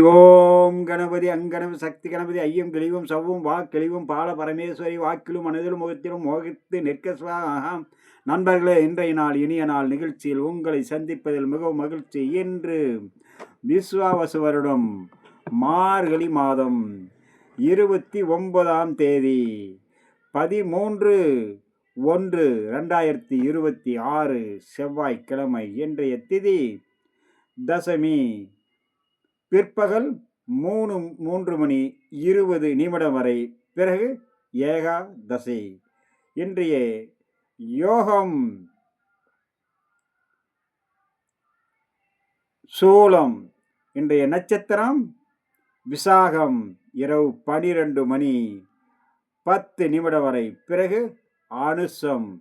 ஓம் கணபதி அங்கணபதி சக்தி கணபதி ஐயம் கிழிவும் சவ்வும் வா கிளிவும் பால பரமேஸ்வரி வாக்கிலும் மனதிலும் முகத்திலும் மோகித்து நிற்க சுவாகா நண்பர்களே இன்றைய நாள் இனிய நாள் நிகழ்ச்சியில் உங்களை சந்திப்பதில் மிகவும் மகிழ்ச்சி. என்று விஸ்வாவசு வருடம் மார்கழி மாதம் இருபத்தி ஒன்பதாம் தேதி பதிமூன்று ஒன்று ரெண்டாயிரத்தி இருபத்தி ஆறு செவ்வாய்க்கிழமை இன்றைய திதி தசமி பிற்பகல் மூணு மூன்று மணி இருபது நிமிடம் வரை பிறகு ஏகாதசி. இன்றைய யோகம். சூலம். இன்றைய நட்சத்திரம் விசாகம். இரவு பனிரெண்டு மணி பத்து நிமிடம் வரை பிறகு அனுசம்.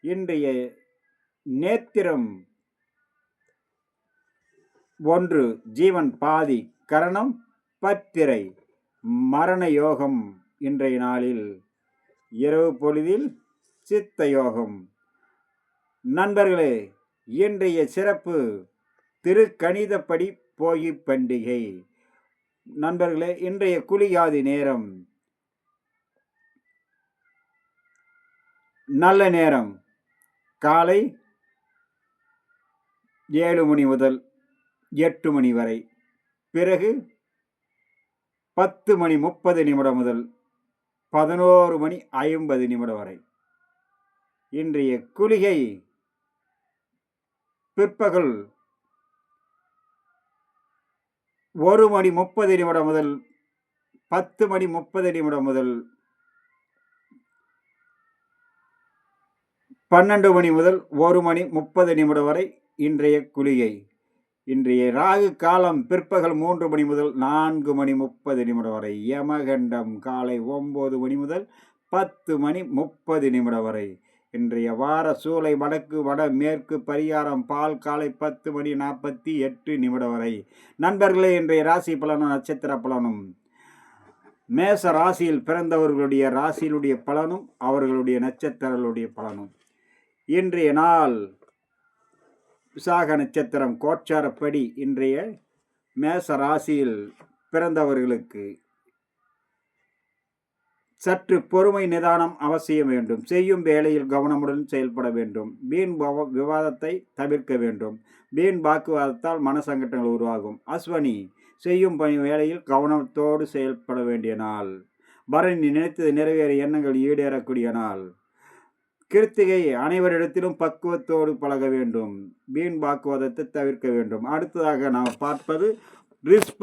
இன்றைய நேத்திரம் ஒன்று ஜீவன் பாதி கரணம் பத்திரை மரண யோகம் இன்றைய நாளில். இரவு பொழுதில் சித்த யோகம் நண்பர்களே இன்றைய சிறப்பு திருக்கணிதப்படி போகி பண்டிகை. நண்பர்களே இன்றைய குளியாதி நேரம். நல்ல நேரம். காலை ஏழு மணி முதல் எட்டு மணி வரை. பிறகு பத்து மணி முப்பது நிமிடம் முதல் பதினோரு மணி ஐம்பது நிமிடம் வரை. இன்றைய குளிகை பிற்பகல் ஒரு மணி முப்பது நிமிடம் முதல் பத்து மணி முப்பது நிமிடம் முதல் பன்னெண்டு மணி முதல் ஒரு மணி முப்பது நிமிடம் வரை இன்றைய குளிகை. இன்றைய ராகு காலம் பிற்பகல் மூன்று மணி முதல் நான்கு மணி முப்பது நிமிடம் வரை யமகண்டம் காலை ஒம்பது மணி முதல் பத்து மணி முப்பது நிமிடம் வரை. இன்றைய வார சூளை வடக்கு வட மேற்கு பரிகாரம் பால் காலை பத்து மணி நாற்பத்தி எட்டு நிமிடம் வரை. நண்பர்களே இன்றைய ராசி பலனும் நட்சத்திர பலனும். மேச ராசியில் பிறந்தவர்களுடைய ராசியிலுடைய பலனும் அவர்களுடைய நட்சத்திரங்களுடைய பலனும். இன்றைய நாள் விசாக நட்சத்திரம் கோச்சாரப்படி இன்றைய மேச ராசியில் பிறந்தவர்களுக்கு சற்று பொறுமை நிதானம் அவசியம் வேண்டும். செய்யும் வேலையில் கவனமுடன் செயல்பட வேண்டும். வீண் விவாதத்தை தவிர்க்க வேண்டும். வீண் வாக்குவாதத்தால் மனசங்கட்டங்கள் உருவாகும். அஸ்வனி செய்யும் பணி வேலையில் கவனத்தோடு செயல்பட வேண்டிய நாள். பரணி நினைத்தது நிறைவேற எண்ணங்கள் ஈடேறக்கூடிய நாள். கிருத்திகை அனைவரிடத்திலும் பக்குவத்தோடு பழக வேண்டும். வீண் வாக்குவாதத்தை தவிர்க்க வேண்டும். அடுத்ததாக நாம் பார்ப்பது ரிஸ்ப